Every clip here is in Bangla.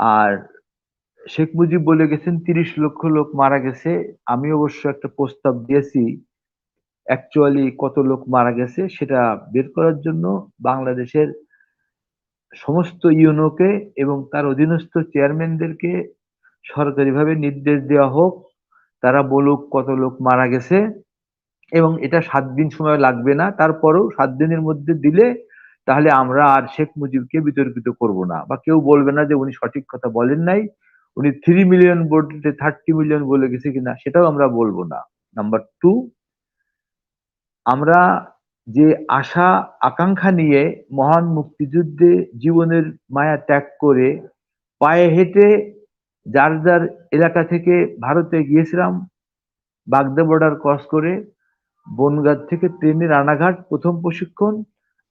আর শেখ মুজিব বলে গেছেন, তিরিশ লক্ষ লোক মারা গেছে। আমি অবশ্য একটা প্রস্তাব দিয়েছি অ্যাকচুয়ালি কত লোক মারা গেছে সেটা বের করার জন্য বাংলাদেশের সমস্ত ইউনোকে এবং তার অধীনস্থ চেয়ারম্যানদেরকে সরকারিভাবে নির্দেশ দেওয়া হোক, তারা বলুক কত লোক মারা গেছে এবং এটা সাত দিন সময় লাগবে না। তারপরেও সাত দিনের মধ্যে দিলে তাহলে আমরা আর শেখ মুজিবকে বিতর্কিত করব না। বা কেউ বলবে না যে উনি সঠিক কথা বলেন নাই, উনি থ্রি মিলিয়ন বলতে থার্টি মিলিয়ন বলে গেছে কিনা সেটাও আমরা বলব না। নাম্বার টু আমরা যে আশা, আকাঙ্ক্ষা নিয়ে মহান মুক্তিযুদ্ধে জীবনের মায়া ত্যাগ করে পায়ে হেঁটে যার যার এলাকা থেকে ভারতে গিয়েছিলাম, বাগদা বর্ডার ক্রস করে বনগাঁ থেকে ট্রেনে রানাঘাট প্রথম প্রশিক্ষণ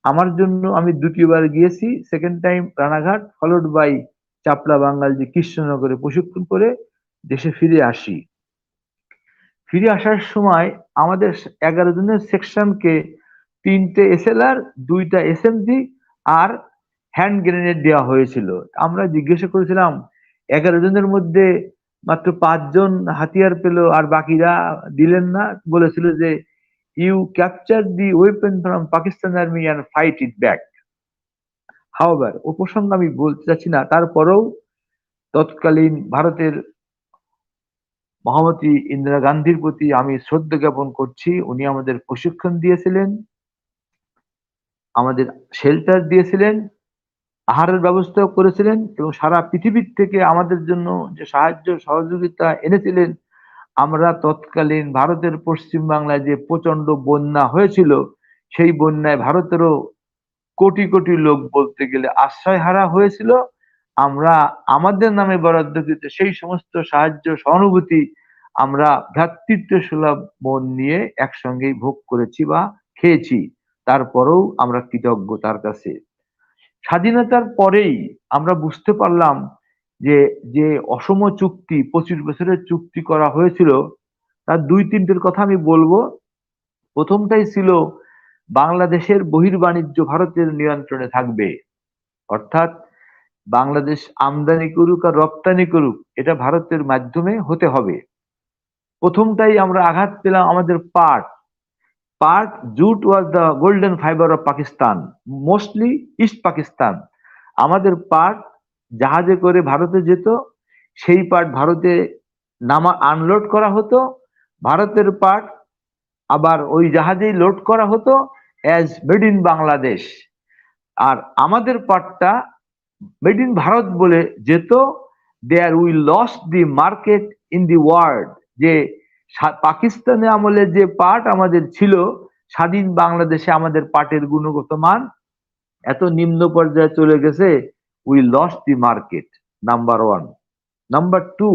আমার জন্য আমি দ্বিতীয়বার গিয়েছি। Second time Ranaghat followed by Chapla বাঙ্গাল যে কৃষ্ণনগরে প্রশিক্ষণ করে দেশে ফিরে আসি। ফিরে আসার সময় আমাদের এগারো জনের সেকশনকে তিনটে এসএলআর, দুইটা এসএমজি আর হ্যান্ড গ্রেনেড দেওয়া হয়েছিল। আমরা জিজ্ঞাসা করেছিলাম, এগারো জনের মধ্যে মাত্র পাঁচজন হাতিয়ার পেল আর বাকিরা দিলেন না। বলেছিল যে you capture the weapon from Pakistan army and fight it back হাওয়ার ও আমি বলতে চাচ্ছি না, তারপরেও তৎকালীন ভারতের মহামতি ইন্দিরা গান্ধীর প্রতি আমি শ্রদ্ধা জ্ঞাপন করছি। উনি আমাদের প্রশিক্ষণ দিয়েছিলেন, আমাদের শেল্টার দিয়েছিলেন, আহারের ব্যবস্থাও করেছিলেন এবং সারা পৃথিবীর থেকে আমাদের জন্য যে সাহায্য সহযোগিতা এনেছিলেন আমরা তৎকালীন ভারতের পশ্চিম বাংলায় যে প্রচণ্ড বন্যা হয়েছিল, সেই বন্যায় ভারতেরও কোটি কোটি লোক বলতে গেলে আশ্রয় হারা হয়েছিল। আমরা আমাদের নামে বরাদ্দকৃত সেই সমস্ত সাহায্য, সহানুভূতি আমরা ভ্রাতৃত্ব সুলভ মন নিয়ে একসঙ্গেই ভোগ করেছি বা খেয়েছি। তারপরেও আমরা কৃতজ্ঞ তার কাছে। স্বাধীনতার পরেই আমরা বুঝতে পারলাম যে যে অসম চুক্তি, পঁচিশ বছরের চুক্তি করা হয়েছিল, তার দুই তিনটের কথা আমি বলব। প্রথমটাই ছিল, বাংলাদেশের বহির্বাণিজ্য ভারতের নিয়ন্ত্রণে থাকবে। অর্থাৎ, বাংলাদেশ আমদানি করুক আর রপ্তানি করুক, এটা ভারতের মাধ্যমে হতে হবে। প্রথমটাই আমরা আঘাত পেলাম আমাদের পাট। পাট jute was the golden fibre of Pakistan mostly East Pakistan আমাদের পাট জাহাজে করে ভারতে যেত, সেই পাট ভারতে নামা আনলোড করা হতো। ভারতের পাট আবার ওই জাহাজেই লোড করা হতো অ্যাজ মেড ইন বাংলাদেশ। আর আমাদের পাটটা মেড ইন ভারত বলে যেত। There we lost the market in the world যে পাকিস্তানে আমলে যে পাট আমাদের ছিল, স্বাধীন বাংলাদেশে আমাদের পাটের গুণগত মান এত নিম্ন পর্যায়ে চলে গেছে। We lost the market number one number two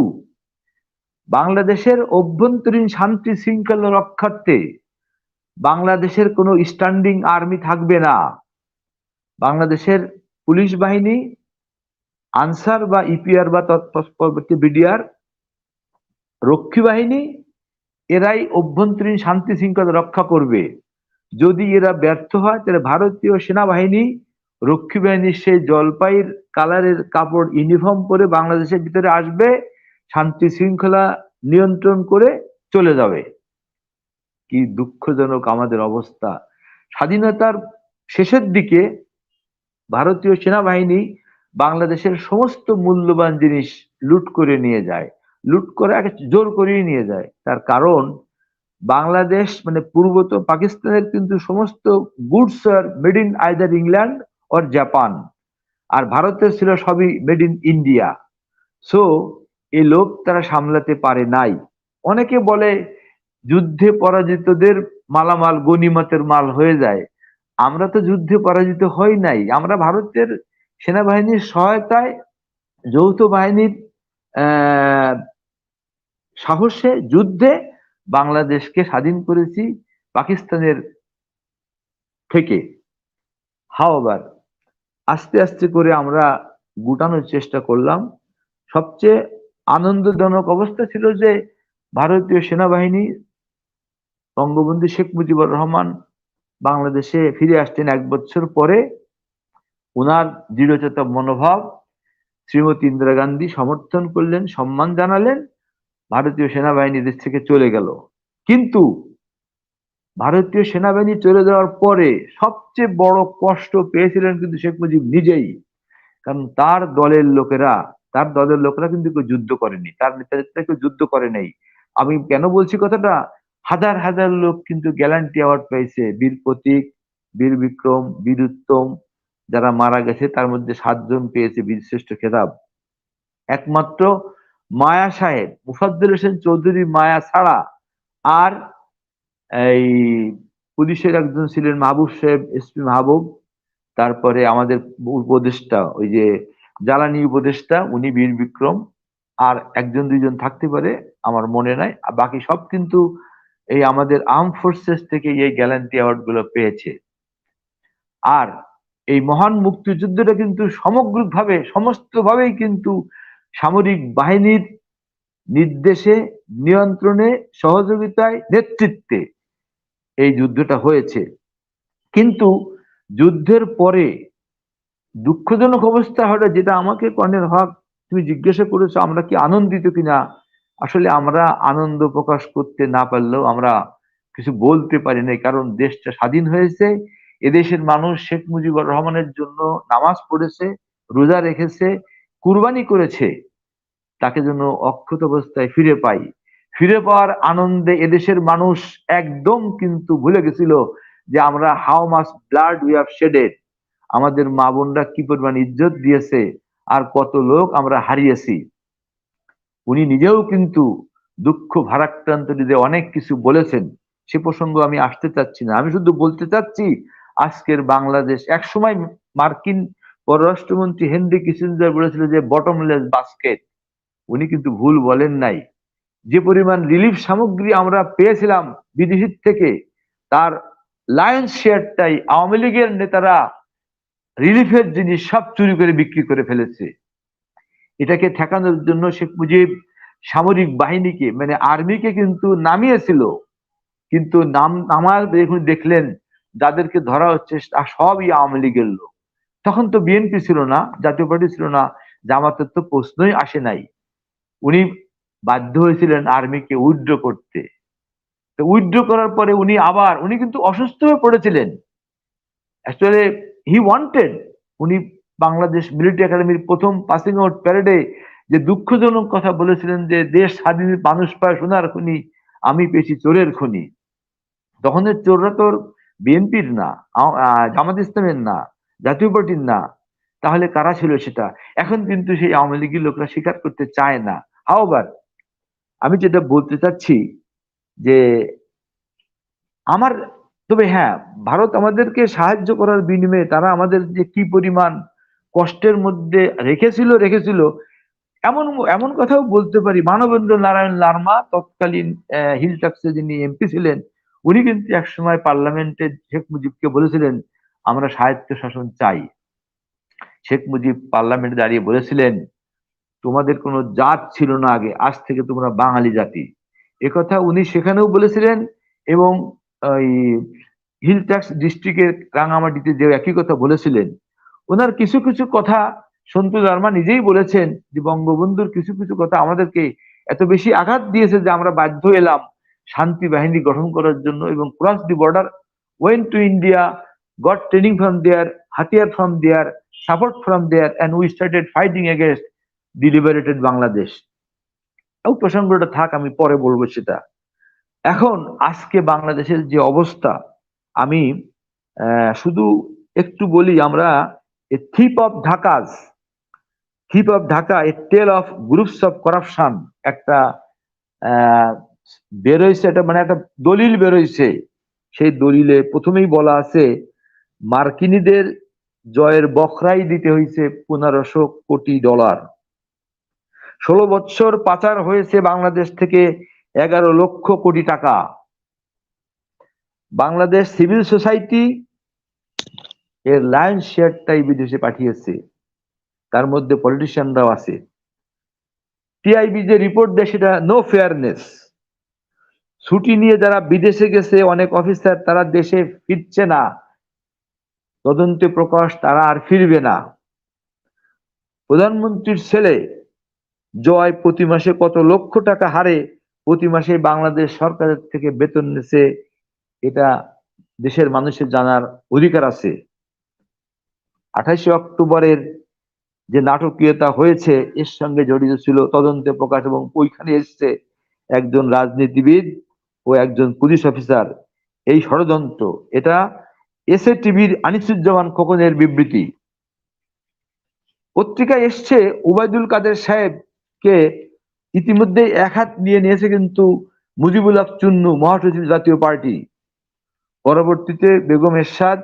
বাংলাদেশের অভ্যন্তরীণ শান্তি শৃঙ্খলা রক্ষার্থে বাংলাদেশের কোনো স্ট্যান্ডিং আর্মি থাকবে না। বাংলাদেশের পুলিশ বাহিনী, আনসার বা ইপিআর বা তৎপরবর্তী বিডিআর রক্ষী বাহিনী, এরাই অভ্যন্তরীণ শান্তি শৃঙ্খলা রক্ষা করবে। যদি এরা ব্যর্থ হয়, তাহলে ভারতীয় সেনাবাহিনী রক্ষী বাহিনীর সেই জলপাইয়ের কালারের কাপড় ইউনিফর্ম পরে বাংলাদেশের ভিতরে আসবে, শান্তি শৃঙ্খলা নিয়ন্ত্রণ করে চলে যাবে। কি দুঃখজনক আমাদের অবস্থা। স্বাধীনতার শেষের দিকে ভারতীয় সেনাবাহিনী বাংলাদেশের সমস্ত মূল্যবান জিনিস লুট করে নিয়ে যায়। লুট করে আগে জোর করেই নিয়ে যায়। তার কারণ, বাংলাদেশ মানে পূর্বত পাকিস্তানের কিন্তু সমস্ত goods are made in either England or Japan আর ভারতের ছিল সবই মেড ইন ইন্ডিয়া সো এই লোক তারা সামলাতে পারে নাই। অনেকে বলে যুদ্ধে পরাজিতদের মালামাল, গনিমতের মাল হয়ে যায়। আমরা তো যুদ্ধে পরাজিত হই নাই। আমরা ভারতের সেনাবাহিনীর সহায়তায় যৌথ বাহিনীর সাহসে যুদ্ধে বাংলাদেশকে স্বাধীন করেছি পাকিস্তানের থেকে। হাওয়াবার আস্তে আস্তে করে আমরা গুটানোর চেষ্টা করলাম। সবচেয়ে আনন্দজনক অবস্থা ছিল যে ভারতীয় সেনাবাহিনী বঙ্গবন্ধু শেখ মুজিবুর রহমান বাংলাদেশে ফিরে আসতেন এক বছর পরে। ওনার দৃঢ়চেতা মনোভাব শ্রীমতী ইন্দিরা গান্ধী সমর্থন করলেন, সম্মান জানালেন, ভারতীয় সেনাবাহিনী দেশ থেকে চলে গেল। কিন্তু ভারতীয় সেনাবাহিনী চলে যাওয়ার পরে সবচেয়ে বড় কষ্ট পেয়েছিলেন কিন্তু শেখ মুজিব নিজেই। কারণ তার দলের লোকেরা, তার দলের লোকেরা কিন্তু কেউ যুদ্ধ করেনি, তার নেতারা কেউ যুদ্ধ করে নাই। আমি কেন বলছি কথাটা? হাজার হাজার লোক কিন্তু গ্যালান্টি অ্যাওয়ার্ড পেয়েছে। বীর প্রতীক, বীর বিক্রম, বীর উত্তম যারা মারা গেছে, তার মধ্যে সাতজন পেয়েছে বীরশ্রেষ্ঠ খেতাব। একমাত্র মায়া সাহেব মুফাদ্দুল হোসেন চৌধুরী মায়া ছাড়া আর এই পুলিশের একজন ছিলেন মাহবুব সাহেব এসপি মাহবুব। তারপরে আমাদের উপদেষ্টা, ওই যে জ্বালানি উপদেষ্টা, উনি বীর বিক্রম। আর একজন, দুইজন থাকতে পারে, আমার মনে নাই। বাকি সব কিন্তু এই আমাদের আর্ম ফোর্সেস থেকে এই গ্যালান্টি অ্যাওয়ার্ডগুলো পেয়েছে। আর এই মহান মুক্তিযুদ্ধটা কিন্তু সামগ্রিকভাবে সমস্তভাবেই কিন্তু সামরিক বাহিনীর নির্দেশে, নিয়ন্ত্রণে, সহযোগিতায়, নেতৃত্বে এই যুদ্ধটা হয়েছে। কিন্তু যুদ্ধের পরে দুঃখজনক অবস্থা হলো যেটা আমাকে কর্নেল হক, তুমি জিজ্ঞাসা করেছ আমরা কি আনন্দিত কিনা? আসলে আমরা আনন্দ প্রকাশ করতে না পারলেও আমরা কিছু বলতে পারি নাই, কারণ দেশটা স্বাধীন হয়েছে, এদেশের মানুষ শেখ মুজিবুর রহমানের জন্য নামাজ পড়েছে, রোজা রেখেছে, কুরবানি করেছে, তাকে যেন অক্ষত অবস্থায় ফিরে পাই। ফিরে পাওয়ার আনন্দে এদেশের মানুষ একদম কিন্তু ভুলে গেছিল যে আমরা how much blood we have shedded আমাদের মা বোনরা কি পরিমাণ ইজ্জত দিয়েছে আর কত লোক আমরা হারিয়েছি। উনি নিজেও কিন্তু দুঃখ ভারাক্রান্ত দিতে অনেক কিছু বলেছেন। সে প্রসঙ্গ আমি আসতে চাচ্ছি না। আমি শুধু বলতে চাচ্ছি, আজকের বাংলাদেশ, একসময় মার্কিন পররাষ্ট্রমন্ত্রী হেনরি কিসিঞ্জার বলেছিল যে বটমলেস বাস্কেট উনি কিন্তু ভুল বলেন নাই। যে পরিমাণ রিলিফ সামগ্রী আমরা পেয়েছিলাম বিদেশির থেকে, তার লায়ন্স শেয়ারটাই আওয়ামী লীগের নেতারা রিলিফের জিনিস সব চুরি করে বিক্রি করে ফেলেছে। এটাকে ঠেকানোর জন্য শেখ মুজিব সামরিক বাহিনীকে মানে আর্মিকে কিন্তু নামিয়েছিল। কিন্তু নাম নামার দেখুন, দেখলেন যাদেরকে ধরা হচ্ছে সবই আওয়ামী লীগের লোক। তখন তো বিএনপি ছিল না, জাতীয় পার্টি ছিল না, জামাতের তো প্রশ্নই আসে নাই। উনি বাধ্য হয়েছিলেন আর্মিকে উইথড্র করতে। তো উইথড্র করার পরে উনি আবার, উনি কিন্তু অসুস্থ হয়ে পড়েছিলেন। অ্যাকচুয়ালি হি ওয়ান্টেড, উনি বাংলাদেশ মিলিটারি একাডেমির প্রথম পাসিং আউট প্যারেডে যে দুঃখজনক কথা বলেছিলেন যে, দেশ স্বাধীন মানুষ পায় সোনার খুনি, আমি পেয়েছি চোরের খুনি। তখন চোররা তোর বিএনপির না জামাত ইসলামের না, জাতীয় পার্টির না, তাহলে কারা ছিল সেটা? এখন কিন্তু সেই আওয়ামী লীগের লোকরা স্বীকার করতে চায় না। হাওবার আমি যেটা বলতে চাচ্ছি যে আমার, তবে হ্যাঁ ভারত আমাদেরকে সাহায্য করার বিনিময়ে তারা আমাদের যে কি পরিমাণ কষ্টের মধ্যে রেখেছিল রেখেছিল, এমন এমন কথাও বলতে পারি। মানবেন্দ্র নারায়ণ লার্মা তৎকালীন হিল ট্যাক্সে যিনি এমপি ছিলেন, উনি কিন্তু একসময় পার্লামেন্টে শেখ মুজিবকে বলেছিলেন, আমরা সাহিত্য শাসন চাই। শেখ মুজিব পার্লামেন্টে দাঁড়িয়ে বলেছিলেন তোমাদের কোনো জাত ছিল না আগে, আজ থেকে তোমরা বাঙালি জাতি। একথা উনি সেখানেও বলেছিলেন এবং হিল ট্যাক্স ডিস্ট্রিক্টের রাঙামাটিতে যে একই কথা বলেছিলেন। ওনার কিছু কিছু কথা সন্তু ধর্মা নিজেই বলেছেন যে বঙ্গবন্ধুর কিছু কিছু কথা আমাদেরকে এত বেশি আঘাত দিয়েছে যে আমরা বাধ্য এলাম শান্তি বাহিনী গঠন করার জন্য এবং cross the border went to India got training from there হাতিয়ার from there support from there and we started fighting against the liberated Bangladesh ওই প্রসঙ্গটা থাক, আমি পরে বলব সেটা। এখন আজকে বাংলাদেশের যে অবস্থা, আমি শুধু একটু বলি আমরা thief of Dhaka's thief of Dhaka a tale of groups of corruption একটা বেরোইছে, এটা মানে একটা দলিল বেরোইছে। সেই দলিলে প্রথমেই বলা আছে, মার্কিনীদের জয়ের বখরাই দিতে হয়েছে পনেরোশো কোটি ডলার। ষোলো বছর পাচার হয়েছে বাংলাদেশ থেকে এগারো লক্ষ কোটি টাকা। বাংলাদেশ সিভিল সোসাইটি এর লায়ন শেয়ারটাই বিদেশে পাঠিয়েছে। তার মধ্যে পলিটিশিয়ানরাও আছে। টিআইবি যে রিপোর্ট দেয় সেটা নো ফেয়ারনেস ছুটি নিয়ে যারা বিদেশে গেছে, অনেক অফিসার তারা দেশে ফিরছে না। তদন্তে প্রকাশ তারা আর ফিরবে না। প্রধানমন্ত্রীর ছেলে জয় প্রতি মাসে কত লক্ষ টাকা হারে প্রতি মাসে বাংলাদেশ সরকারের থেকে বেতন নিছে এটা দেশের মানুষের জানার অধিকার আছে। আঠাশে অক্টোবরের যে নাটকীয়তা হয়েছে, এর সঙ্গে জড়িত ছিল তদন্তে প্রকাশ এবং ওইখানে এসছে একজন রাজনীতিবিদ ও একজন পুলিশ অফিসার। এই ষড়যন্ত্র, এটা এসএ টিভির আনিসুজ্জামান খোকনের বিবৃতি। পত্রিকায় এসছে উবায়দুল কাদের সাহেবকে ইতিমধ্যে এক হাত নিয়ে নিয়েছে কিন্তু মুজিবুল হক চুন্নু মহাসচিব জাতীয় পার্টি। পরবর্তীতে বেগম এরশাদ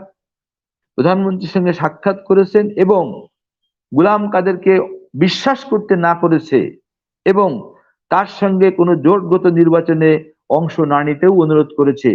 প্রধানমন্ত্রীর সঙ্গে সাক্ষাৎ করেছেন এবং গুলাম কাদেরকে বিশ্বাস করতে না করেছে এবং তার সঙ্গে কোনো জোটগত নির্বাচনে অংশ না নিতেও অনুরোধ করেছে।